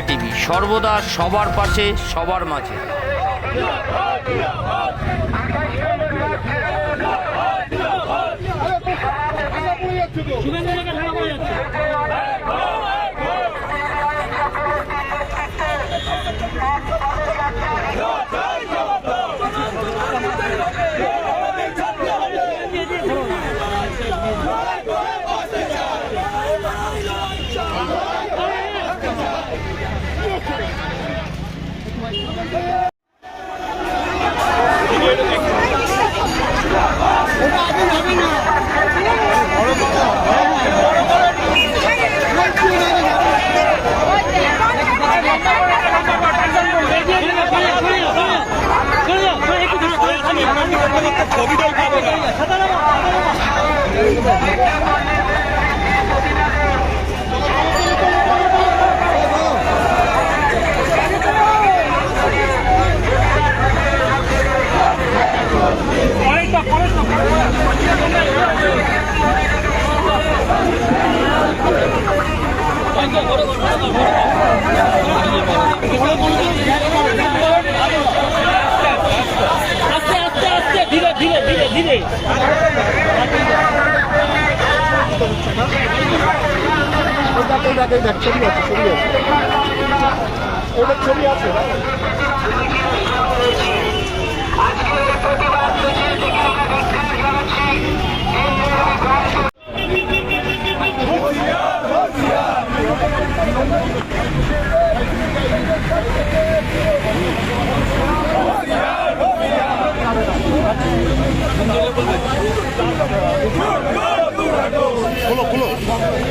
India TV সর্বদা সবার পাশে সবার মাঝে। ছবিটাও খাব না। আস্তে ছবি আছে ছবি আছে ওটা ছবি আছে Pulo, pulo. Pulo, pulo.